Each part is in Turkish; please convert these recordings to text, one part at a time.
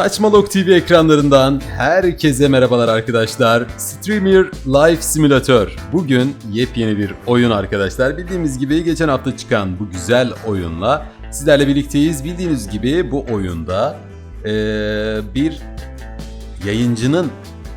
Saçmalok TV ekranlarından herkese merhabalar arkadaşlar. Streamer Live Simulator. Bugün yepyeni bir oyun arkadaşlar. Bildiğimiz gibi geçen hafta çıkan bu güzel oyunla sizlerle birlikteyiz. Bildiğiniz gibi bu oyunda eee, bir yayıncının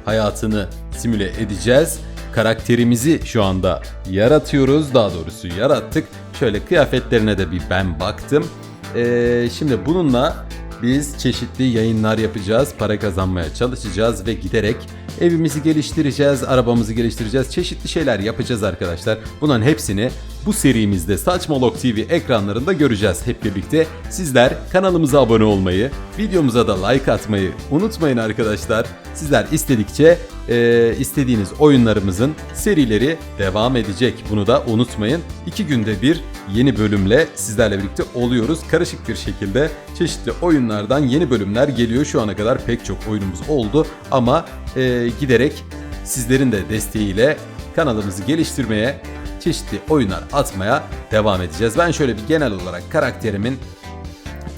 hayatını simüle edeceğiz. Karakterimizi şu anda yaratıyoruz. Daha doğrusu yarattık. Şöyle kıyafetlerine de bir ben baktım. Ee, şimdi bununla biz çeşitli yayınlar yapacağız. Para kazanmaya çalışacağız ve giderek evimizi geliştireceğiz, arabamızı geliştireceğiz. Çeşitli şeyler yapacağız arkadaşlar. Bunların hepsini bu serimizde Saçmalok TV ekranlarında göreceğiz hep birlikte. Sizler kanalımıza abone olmayı, videomuza da like atmayı unutmayın arkadaşlar. Sizler istedikçe e, istediğiniz oyunlarımızın serileri devam edecek. Bunu da unutmayın. İki günde bir yeni bölümle sizlerle birlikte oluyoruz. Karışık bir şekilde çeşitli oyunlardan yeni bölümler geliyor. Şu ana kadar pek çok oyunumuz oldu ama e, giderek sizlerin de desteğiyle kanalımızı geliştirmeye, çeşitli oyunlar atmaya devam edeceğiz. Ben şöyle bir genel olarak karakterimin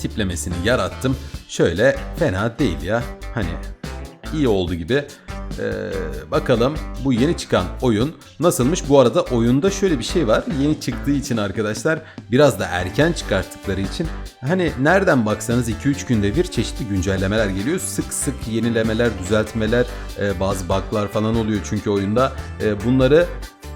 tiplemesini yarattım. Şöyle fena değil ya. Hani iyi oldu gibi. Ee, bakalım bu yeni çıkan oyun nasılmış? Bu arada oyunda şöyle bir şey var. Yeni çıktığı için arkadaşlar biraz da erken çıkarttıkları için hani nereden baksanız 2-3 günde bir çeşitli güncellemeler geliyor. Sık sık yenilemeler, düzeltmeler, e, bazı bug'lar falan oluyor çünkü oyunda. E, bunları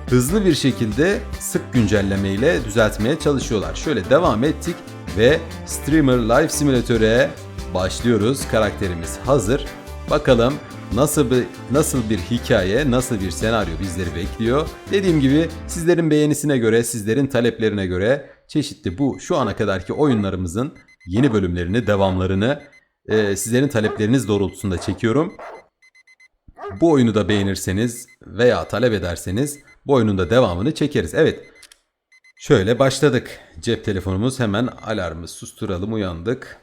hızlı bir şekilde sık güncellemeyle düzeltmeye çalışıyorlar. Şöyle devam ettik ve Streamer Live Simulator'e başlıyoruz. Karakterimiz hazır. Bakalım nasıl bir nasıl bir hikaye, nasıl bir senaryo bizleri bekliyor. Dediğim gibi sizlerin beğenisine göre, sizlerin taleplerine göre çeşitli bu şu ana kadarki oyunlarımızın yeni bölümlerini, devamlarını e, sizlerin talepleriniz doğrultusunda çekiyorum. Bu oyunu da beğenirseniz veya talep ederseniz bu oyunun da devamını çekeriz. Evet. Şöyle başladık. Cep telefonumuz hemen alarmı susturalım uyandık.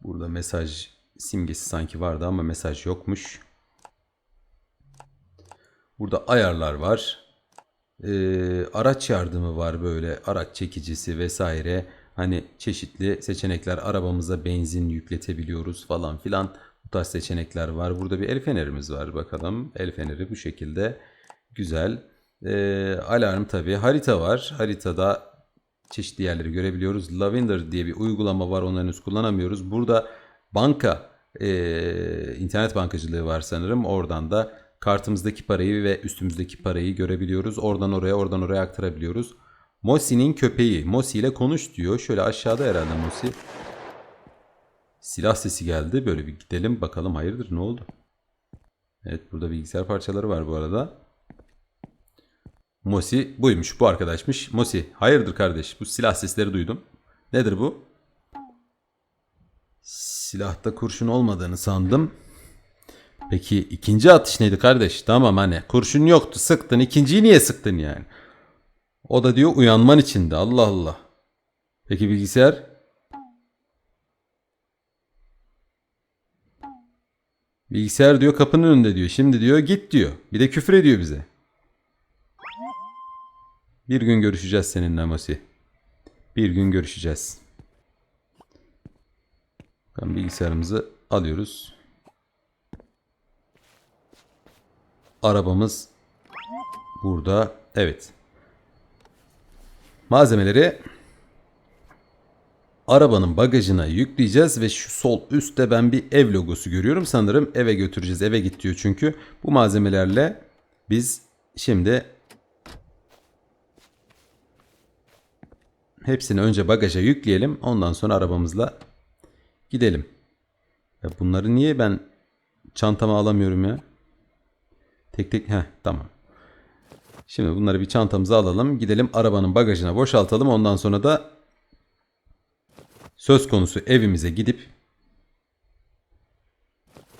Burada mesaj simgesi sanki vardı ama mesaj yokmuş. Burada ayarlar var. Ee, araç yardımı var böyle araç çekicisi vesaire. Hani çeşitli seçenekler arabamıza benzin yükletebiliyoruz falan filan. Tarz seçenekler var. Burada bir el fenerimiz var bakalım. El feneri bu şekilde güzel. Ee, alarm tabi. Harita var. Haritada çeşitli yerleri görebiliyoruz. Lavender diye bir uygulama var. Onu henüz kullanamıyoruz. Burada banka, e, internet bankacılığı var sanırım. Oradan da kartımızdaki parayı ve üstümüzdeki parayı görebiliyoruz. Oradan oraya, oradan oraya aktarabiliyoruz. Mosi'nin köpeği. Mosi ile konuş diyor. Şöyle aşağıda herhalde Mosi. Silah sesi geldi. Böyle bir gidelim bakalım hayırdır ne oldu? Evet burada bilgisayar parçaları var bu arada. Mosi buymuş bu arkadaşmış. Mosi hayırdır kardeş bu silah sesleri duydum. Nedir bu? Silahta kurşun olmadığını sandım. Peki ikinci atış neydi kardeş? Tamam hani kurşun yoktu sıktın ikinciyi niye sıktın yani? O da diyor uyanman içinde Allah Allah. Peki bilgisayar? Bilgisayar diyor kapının önünde diyor. Şimdi diyor git diyor. Bir de küfür ediyor bize. Bir gün görüşeceğiz seninle Mosi. Bir gün görüşeceğiz. Bakalım bilgisayarımızı alıyoruz. Arabamız burada. Evet. Malzemeleri arabanın bagajına yükleyeceğiz ve şu sol üstte ben bir ev logosu görüyorum. Sanırım eve götüreceğiz. Eve git diyor çünkü. Bu malzemelerle biz şimdi hepsini önce bagaja yükleyelim. Ondan sonra arabamızla gidelim. Ya bunları niye ben çantama alamıyorum ya? Tek tek heh tamam. Şimdi bunları bir çantamıza alalım. Gidelim arabanın bagajına boşaltalım. Ondan sonra da söz konusu evimize gidip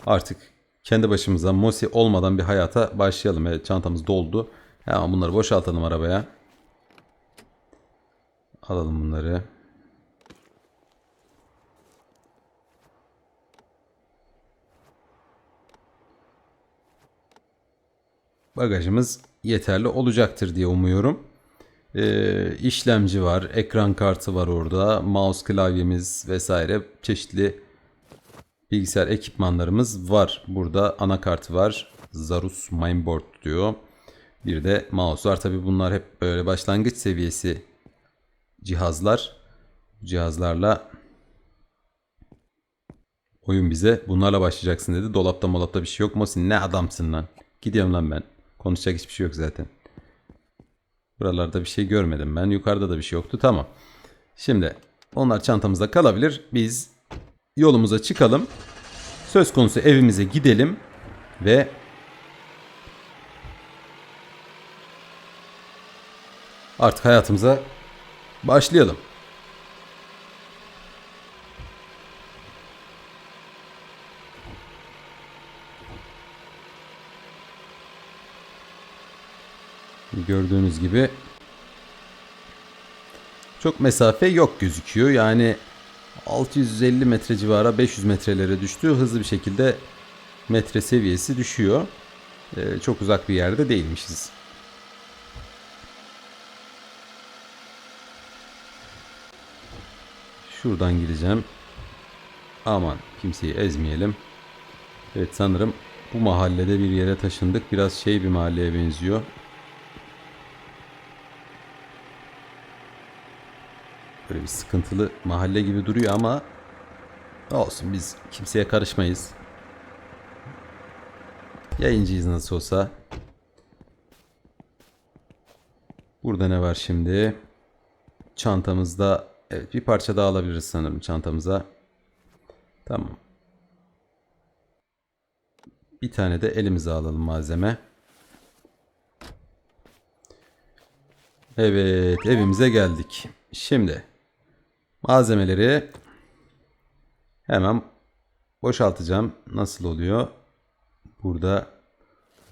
artık kendi başımıza Mosi olmadan bir hayata başlayalım. Evet çantamız doldu. Hemen bunları boşaltalım arabaya. Alalım bunları. Bagajımız yeterli olacaktır diye umuyorum. Ee, işlemci var, ekran kartı var orada, mouse klavyemiz vesaire çeşitli bilgisayar ekipmanlarımız var. Burada anakartı var. Zarus Mainboard diyor. Bir de mouse var. Tabi bunlar hep böyle başlangıç seviyesi cihazlar. Cihazlarla oyun bize bunlarla başlayacaksın dedi. Dolapta molapta bir şey yok. Mosin ne adamsın lan. Gidiyorum lan ben. Konuşacak hiçbir şey yok zaten. Buralarda bir şey görmedim ben. Yukarıda da bir şey yoktu. Tamam. Şimdi onlar çantamızda kalabilir. Biz yolumuza çıkalım. Söz konusu evimize gidelim ve artık hayatımıza başlayalım. Gördüğünüz gibi çok mesafe yok gözüküyor. Yani 650 metre civara 500 metrelere düştü. Hızlı bir şekilde metre seviyesi düşüyor. Ee, çok uzak bir yerde değilmişiz. Şuradan gideceğim. Aman kimseyi ezmeyelim. Evet sanırım bu mahallede bir yere taşındık. Biraz şey bir mahalleye benziyor. Böyle bir sıkıntılı mahalle gibi duruyor ama olsun biz kimseye karışmayız. Yayıncıyız nasıl olsa. Burada ne var şimdi? Çantamızda evet bir parça daha alabiliriz sanırım çantamıza. Tamam. Bir tane de elimize alalım malzeme. Evet evimize geldik. Şimdi malzemeleri hemen boşaltacağım. Nasıl oluyor? Burada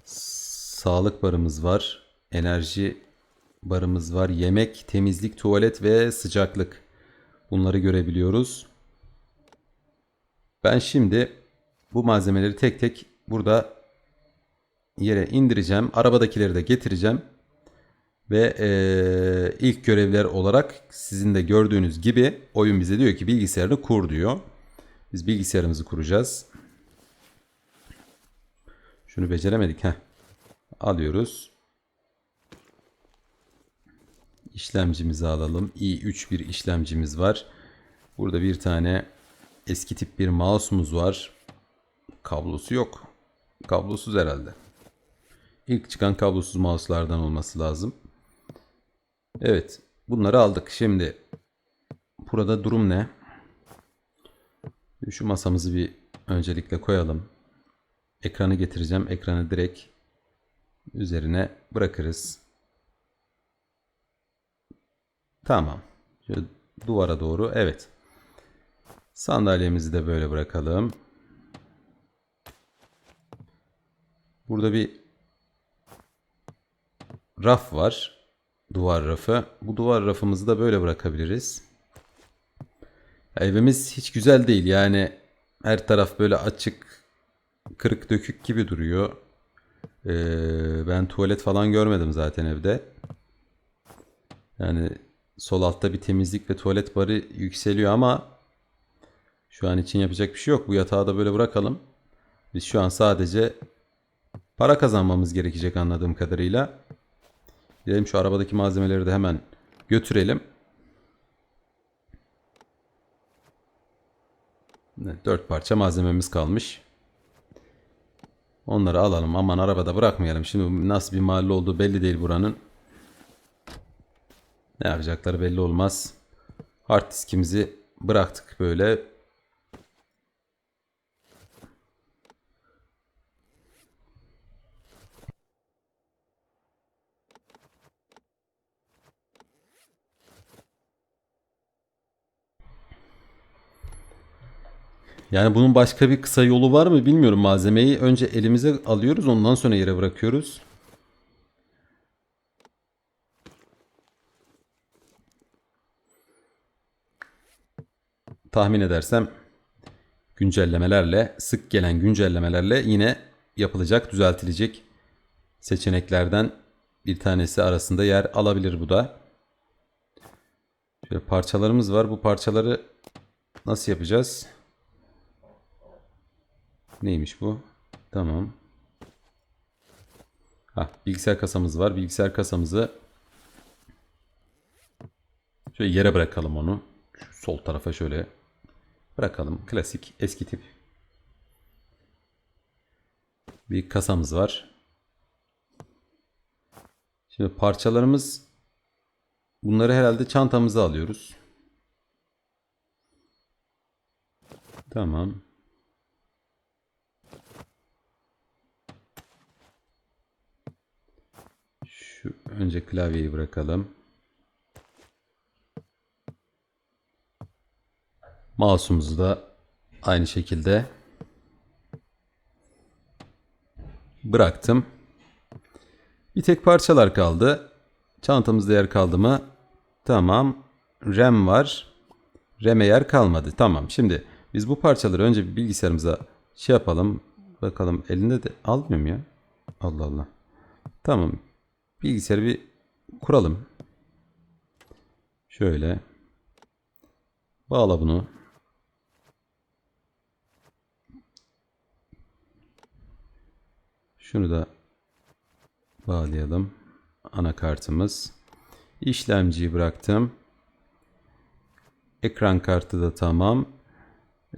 sağlık barımız var. Enerji barımız var. Yemek, temizlik, tuvalet ve sıcaklık. Bunları görebiliyoruz. Ben şimdi bu malzemeleri tek tek burada yere indireceğim. Arabadakileri de getireceğim. Ve eee, ilk görevler olarak sizin de gördüğünüz gibi oyun bize diyor ki bilgisayarını kur diyor. Biz bilgisayarımızı kuracağız. Şunu beceremedik. Heh. Alıyoruz. İşlemcimizi alalım. i3 bir işlemcimiz var. Burada bir tane eski tip bir mouse'umuz var. Kablosu yok. Kablosuz herhalde. İlk çıkan kablosuz mouse'lardan olması lazım. Evet. Bunları aldık. Şimdi burada durum ne? Şu masamızı bir öncelikle koyalım. Ekranı getireceğim. Ekranı direkt üzerine bırakırız. Tamam. Şöyle duvara doğru. Evet. Sandalyemizi de böyle bırakalım. Burada bir raf var. Duvar rafı. Bu duvar rafımızı da böyle bırakabiliriz. Evimiz hiç güzel değil. Yani her taraf böyle açık, kırık dökük gibi duruyor. Ee, ben tuvalet falan görmedim zaten evde. Yani sol altta bir temizlik ve tuvalet barı yükseliyor ama şu an için yapacak bir şey yok. Bu yatağı da böyle bırakalım. Biz şu an sadece para kazanmamız gerekecek anladığım kadarıyla. Gidelim şu arabadaki malzemeleri de hemen götürelim. Dört parça malzememiz kalmış. Onları alalım. Aman arabada bırakmayalım. Şimdi nasıl bir mahalle olduğu belli değil buranın. Ne yapacakları belli olmaz. Hard diskimizi bıraktık böyle. Yani bunun başka bir kısa yolu var mı bilmiyorum. Malzemeyi önce elimize alıyoruz ondan sonra yere bırakıyoruz. Tahmin edersem güncellemelerle, sık gelen güncellemelerle yine yapılacak, düzeltilecek seçeneklerden bir tanesi arasında yer alabilir bu da. Şöyle parçalarımız var. Bu parçaları nasıl yapacağız? Neymiş bu? Tamam. Ha, bilgisayar kasamız var. Bilgisayar kasamızı şöyle yere bırakalım onu. Şu sol tarafa şöyle bırakalım. Klasik eski tip bir kasamız var. Şimdi parçalarımız bunları herhalde çantamıza alıyoruz. Tamam. Şu önce klavyeyi bırakalım. Mouse'umuzu da aynı şekilde bıraktım. Bir tek parçalar kaldı. Çantamızda yer kaldı mı? Tamam. RAM var. RAM'e yer kalmadı. Tamam. Şimdi biz bu parçaları önce bir bilgisayarımıza şey yapalım. Bakalım elinde de almıyor mu ya? Allah Allah. Tamam. Bilgisayarı bir kuralım. Şöyle. Bağla bunu. Şunu da bağlayalım. Anakartımız. İşlemciyi bıraktım. Ekran kartı da tamam.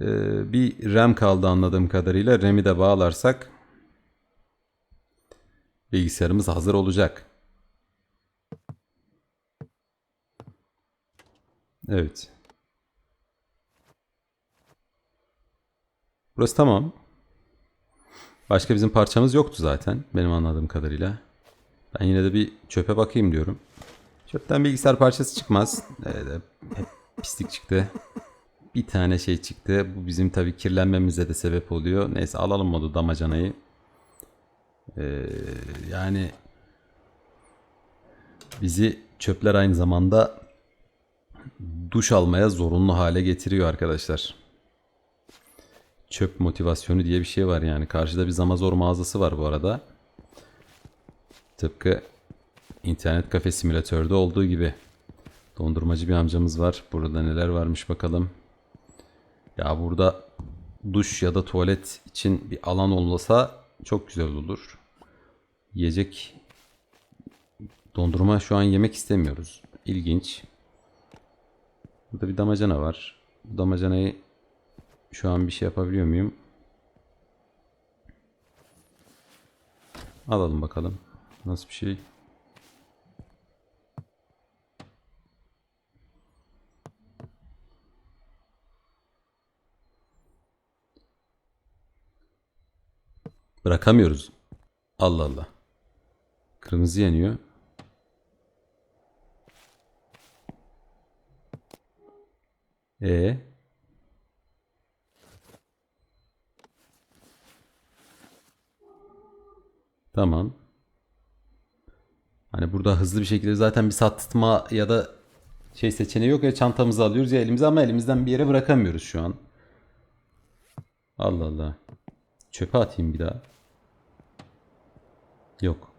Ee, bir RAM kaldı anladığım kadarıyla. RAM'i de bağlarsak bilgisayarımız hazır olacak. Evet. Burası tamam. Başka bizim parçamız yoktu zaten benim anladığım kadarıyla. Ben yine de bir çöpe bakayım diyorum. Çöpten bilgisayar parçası çıkmaz. Evet, hep pislik çıktı. Bir tane şey çıktı. Bu bizim tabii kirlenmemize de sebep oluyor. Neyse alalım modu damacanayı. Ee, yani bizi çöpler aynı zamanda duş almaya zorunlu hale getiriyor arkadaşlar. Çöp motivasyonu diye bir şey var yani. Karşıda bir Zamazor mağazası var bu arada. Tıpkı internet kafe simülatörde olduğu gibi. Dondurmacı bir amcamız var. Burada neler varmış bakalım. Ya burada duş ya da tuvalet için bir alan olmasa çok güzel olur. Yiyecek dondurma şu an yemek istemiyoruz. İlginç. Burada bir damacana var. Bu damacanayı şu an bir şey yapabiliyor muyum? Alalım bakalım. Nasıl bir şey? Bırakamıyoruz. Allah Allah. Kırmızı yanıyor. E Tamam. Hani burada hızlı bir şekilde zaten bir satma ya da şey seçeneği yok ya çantamızı alıyoruz ya elimize ama elimizden bir yere bırakamıyoruz şu an. Allah Allah. Çöpe atayım bir daha. Yok.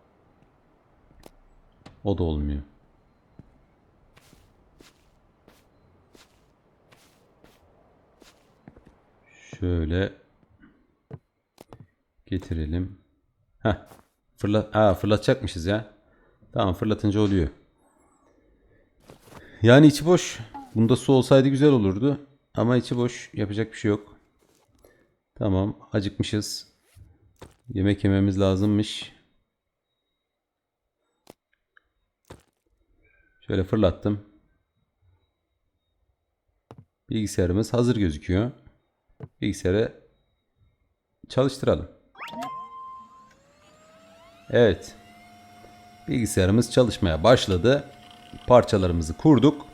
O da olmuyor. Şöyle getirelim. Heh. Fırlat ha, fırlatacakmışız ya. Tamam fırlatınca oluyor. Yani içi boş. Bunda su olsaydı güzel olurdu. Ama içi boş. Yapacak bir şey yok. Tamam. Acıkmışız. Yemek yememiz lazımmış. Şöyle fırlattım. Bilgisayarımız hazır gözüküyor. Bilgisayarı çalıştıralım. Evet. Bilgisayarımız çalışmaya başladı. Parçalarımızı kurduk.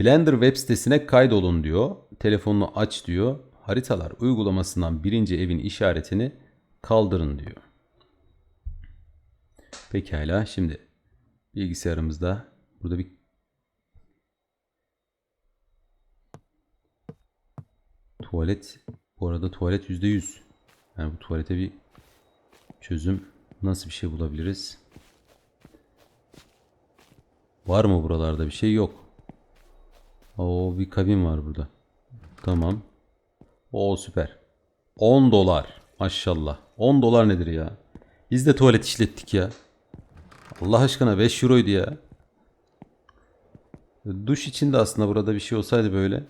Blender web sitesine kaydolun diyor. Telefonunu aç diyor. Haritalar uygulamasından birinci evin işaretini kaldırın diyor. Pekala şimdi bilgisayarımızda burada bir tuvalet bu arada tuvalet %100. Yani bu tuvalete bir çözüm nasıl bir şey bulabiliriz? Var mı buralarda bir şey? Yok. Oo bir kabin var burada. Tamam. Oo süper. 10 dolar. Maşallah. 10 dolar nedir ya? Biz de tuvalet işlettik ya. Allah aşkına 5 euroydu ya. Duş için de aslında burada bir şey olsaydı böyle.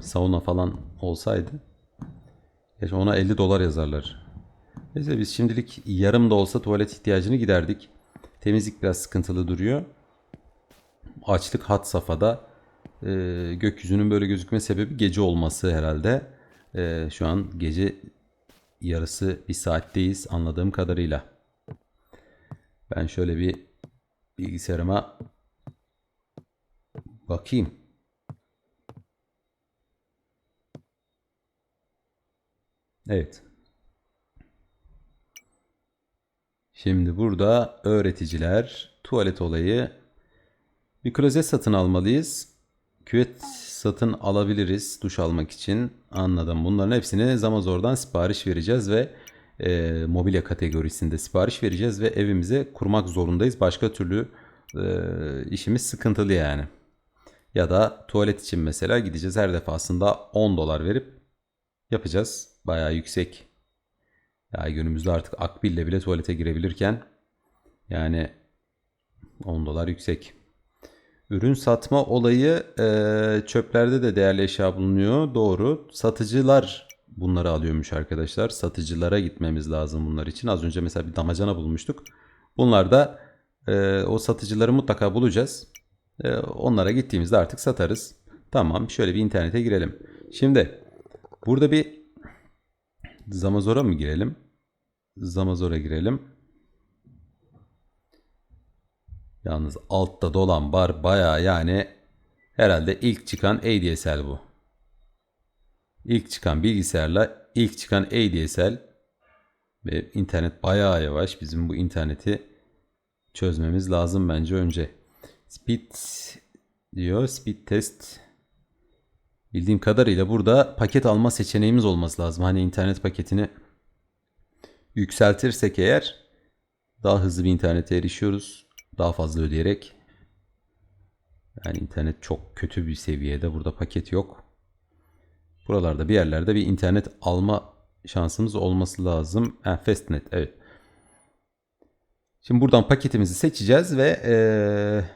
Sauna falan olsaydı. Gerçi ona 50 dolar yazarlar. Neyse biz şimdilik yarım da olsa tuvalet ihtiyacını giderdik. Temizlik biraz sıkıntılı duruyor. Açlık hat safhada. Ee, gökyüzünün böyle gözükme sebebi gece olması herhalde. Ee, şu an gece yarısı bir saatteyiz anladığım kadarıyla. Ben şöyle bir bilgisayarıma bakayım. Evet. Şimdi burada öğreticiler tuvalet olayı bir klozet satın almalıyız. Küvet satın alabiliriz duş almak için. Anladım. Bunların hepsini Zamazor'dan sipariş vereceğiz ve e, mobilya kategorisinde sipariş vereceğiz ve evimize kurmak zorundayız. Başka türlü e, işimiz sıkıntılı yani. Ya da tuvalet için mesela gideceğiz her defasında 10 dolar verip yapacağız. Bayağı yüksek. Ya günümüzde artık akbille bile tuvalete girebilirken yani 10 dolar yüksek. Ürün satma olayı e, çöplerde de değerli eşya bulunuyor. Doğru. Satıcılar bunları alıyormuş arkadaşlar. Satıcılara gitmemiz lazım bunlar için. Az önce mesela bir damacana bulmuştuk. Bunlar da e, o satıcıları mutlaka bulacağız. E, onlara gittiğimizde artık satarız. Tamam şöyle bir internete girelim. Şimdi burada bir Zamazor'a mı girelim? Zamazor'a girelim. Yalnız altta dolan bar baya yani herhalde ilk çıkan ADSL bu. İlk çıkan bilgisayarla ilk çıkan ADSL ve internet bayağı yavaş. Bizim bu interneti çözmemiz lazım bence önce. Speed diyor. Speed test. Bildiğim kadarıyla burada paket alma seçeneğimiz olması lazım. Hani internet paketini yükseltirsek eğer daha hızlı bir internete erişiyoruz. Daha fazla ödeyerek. Yani internet çok kötü bir seviyede. Burada paket yok. Buralarda bir yerlerde bir internet alma şansımız olması lazım. Ha, Fastnet evet. Şimdi buradan paketimizi seçeceğiz ve eee,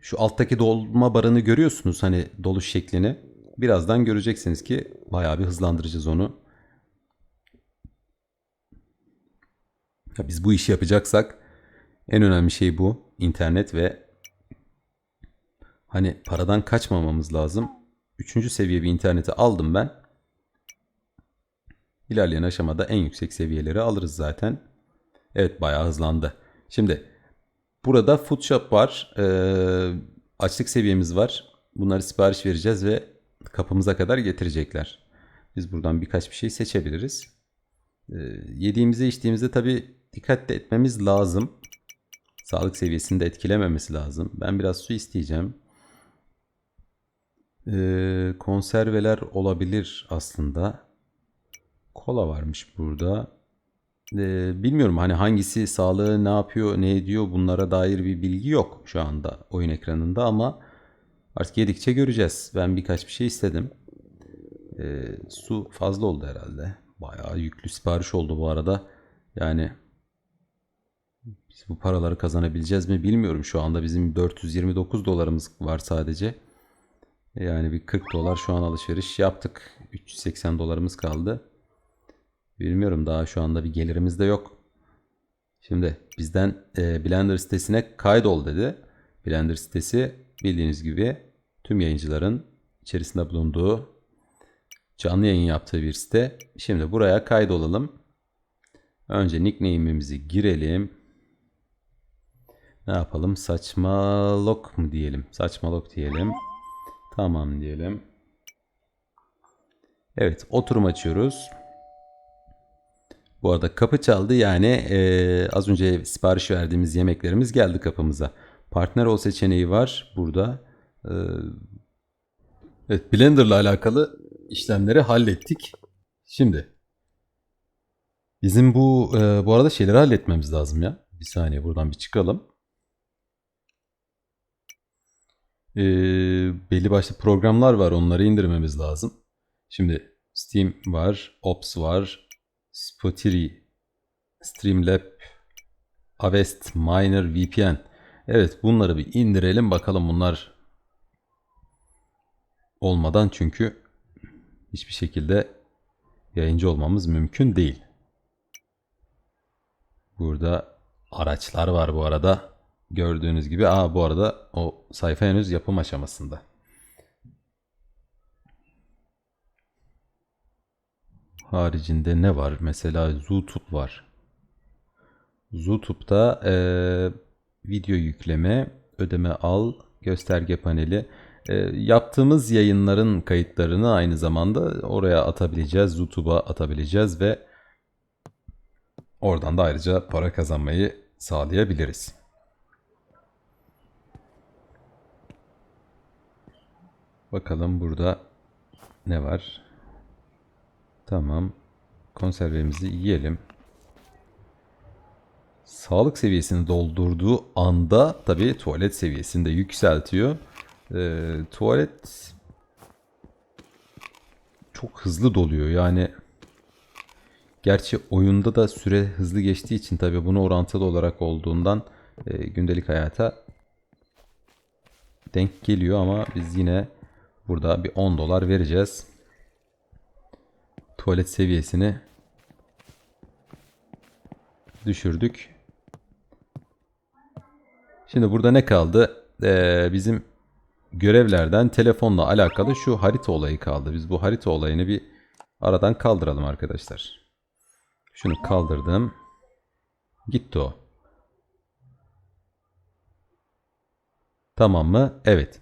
şu alttaki dolma barını görüyorsunuz hani doluş şeklini. Birazdan göreceksiniz ki bayağı bir hızlandıracağız onu. Ya biz bu işi yapacaksak en önemli şey bu. internet ve hani paradan kaçmamamız lazım. Üçüncü seviye bir interneti aldım ben. İlerleyen aşamada en yüksek seviyeleri alırız zaten. Evet bayağı hızlandı. Şimdi burada food shop var. Ee, açlık seviyemiz var. Bunları sipariş vereceğiz ve kapımıza kadar getirecekler. Biz buradan birkaç bir şey seçebiliriz. Ee, yediğimizde içtiğimizde tabi dikkat etmemiz lazım. Sağlık seviyesini de etkilememesi lazım. Ben biraz su isteyeceğim. Ee, konserveler olabilir aslında. Kola varmış burada. Ee, bilmiyorum hani hangisi sağlığı ne yapıyor ne ediyor bunlara dair bir bilgi yok şu anda oyun ekranında ama artık yedikçe göreceğiz. Ben birkaç bir şey istedim. Ee, su fazla oldu herhalde. Bayağı yüklü sipariş oldu bu arada. Yani biz bu paraları kazanabileceğiz mi bilmiyorum. Şu anda bizim 429 dolarımız var sadece. Yani bir 40 dolar şu an alışveriş yaptık. 380 dolarımız kaldı. Bilmiyorum daha şu anda bir gelirimiz de yok. Şimdi bizden e, Blender sitesine kaydol dedi. Blender sitesi bildiğiniz gibi tüm yayıncıların içerisinde bulunduğu canlı yayın yaptığı bir site. Şimdi buraya kaydolalım. Önce nickname'imizi girelim. Ne yapalım? Saçmalok mu diyelim? Saçmalok diyelim. Tamam diyelim. Evet oturum açıyoruz. Bu arada kapı çaldı yani eee, az önce sipariş verdiğimiz yemeklerimiz geldi kapımıza. Partner ol seçeneği var burada. Eee, evet Blender'la alakalı işlemleri hallettik. Şimdi bizim bu eee, bu arada şeyleri halletmemiz lazım ya. Bir saniye buradan bir çıkalım. e, belli başlı programlar var. Onları indirmemiz lazım. Şimdi Steam var, Ops var, Spotify, Streamlab, Avest, Miner, VPN. Evet bunları bir indirelim bakalım bunlar olmadan çünkü hiçbir şekilde yayıncı olmamız mümkün değil. Burada araçlar var bu arada. Gördüğünüz gibi. Aa bu arada o sayfa henüz yapım aşamasında. Haricinde ne var? Mesela Zootube var. Zootube'da eee, video yükleme, ödeme al, gösterge paneli. Eee, yaptığımız yayınların kayıtlarını aynı zamanda oraya atabileceğiz. Zootube'a atabileceğiz ve oradan da ayrıca para kazanmayı sağlayabiliriz. Bakalım burada ne var? Tamam. Konservemizi yiyelim. Sağlık seviyesini doldurduğu anda tabii tuvalet seviyesini de yükseltiyor. Ee, tuvalet çok hızlı doluyor. Yani gerçi oyunda da süre hızlı geçtiği için tabii bunu orantılı olarak olduğundan e, gündelik hayata denk geliyor ama biz yine burada bir 10 dolar vereceğiz. Tuvalet seviyesini düşürdük. Şimdi burada ne kaldı? Ee, bizim görevlerden telefonla alakalı şu harita olayı kaldı. Biz bu harita olayını bir aradan kaldıralım arkadaşlar. Şunu kaldırdım. Gitti o. Tamam mı? Evet.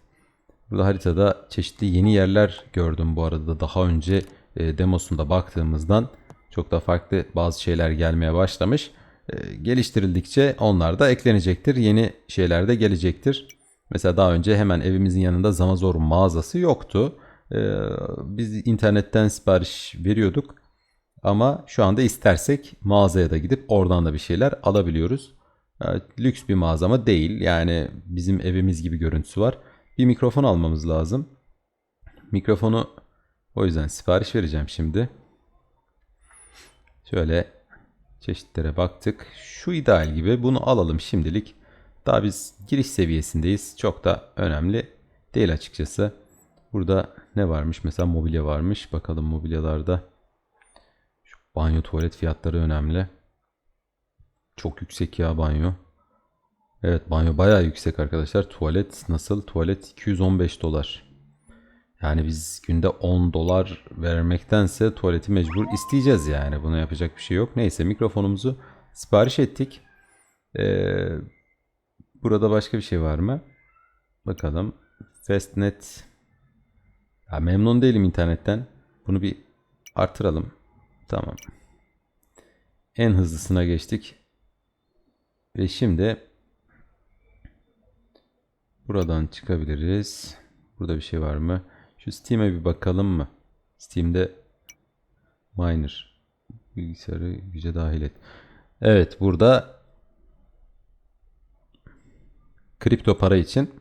Burada haritada çeşitli yeni yerler gördüm bu arada. Daha önce e, demosunda baktığımızdan çok da farklı bazı şeyler gelmeye başlamış. E, geliştirildikçe onlar da eklenecektir. Yeni şeyler de gelecektir. Mesela daha önce hemen evimizin yanında Zamazor mağazası yoktu. E, biz internetten sipariş veriyorduk. Ama şu anda istersek mağazaya da gidip oradan da bir şeyler alabiliyoruz. Evet, lüks bir mağaza değil. Yani bizim evimiz gibi görüntüsü var. Bir mikrofon almamız lazım. Mikrofonu o yüzden sipariş vereceğim şimdi. Şöyle çeşitlere baktık. Şu ideal gibi bunu alalım şimdilik. Daha biz giriş seviyesindeyiz. Çok da önemli değil açıkçası. Burada ne varmış? Mesela mobilya varmış. Bakalım mobilyalarda. Şu banyo tuvalet fiyatları önemli. Çok yüksek ya banyo. Evet banyo bayağı yüksek arkadaşlar. Tuvalet nasıl? Tuvalet 215 dolar. Yani biz günde 10 dolar vermektense tuvaleti mecbur isteyeceğiz yani. Buna yapacak bir şey yok. Neyse mikrofonumuzu sipariş ettik. Ee, burada başka bir şey var mı? Bakalım. Fastnet. Ya memnun değilim internetten. Bunu bir artıralım. Tamam. En hızlısına geçtik. Ve şimdi buradan çıkabiliriz. Burada bir şey var mı? Şu Steam'e bir bakalım mı? Steam'de miner bilgisayarı güce dahil et. Evet burada kripto para için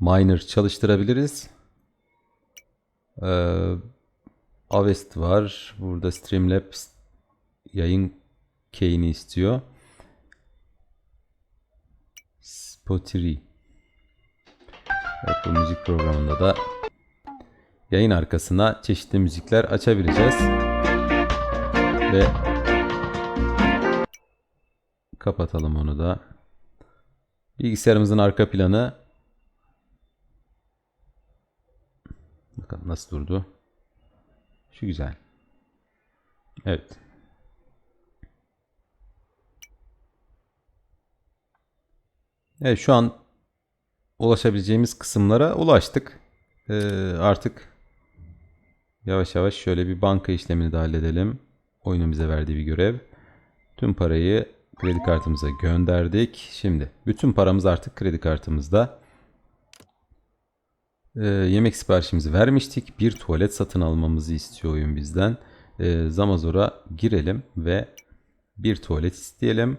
miner çalıştırabiliriz. Ee, Avest var. Burada Streamlabs yayın key'ini istiyor. Spotify. Bu müzik programında da yayın arkasına çeşitli müzikler açabileceğiz. Ve kapatalım onu da. Bilgisayarımızın arka planı Bakalım nasıl durdu. Şu güzel. Evet. Evet şu an ulaşabileceğimiz kısımlara ulaştık. Ee, artık yavaş yavaş şöyle bir banka işlemini de halledelim. Oyunun bize verdiği bir görev. Tüm parayı kredi kartımıza gönderdik. Şimdi bütün paramız artık kredi kartımızda. Ee, yemek siparişimizi vermiştik. Bir tuvalet satın almamızı istiyor oyun bizden. Ee, Zamazor'a girelim ve bir tuvalet isteyelim.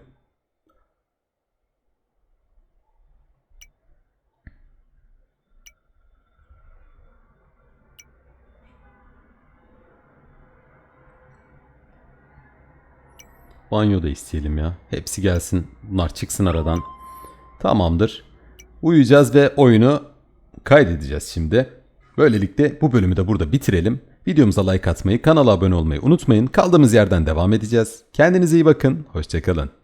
Banyo da isteyelim ya. Hepsi gelsin. Bunlar çıksın aradan. Tamamdır. Uyuyacağız ve oyunu kaydedeceğiz şimdi. Böylelikle bu bölümü de burada bitirelim. Videomuza like atmayı, kanala abone olmayı unutmayın. Kaldığımız yerden devam edeceğiz. Kendinize iyi bakın. Hoşçakalın.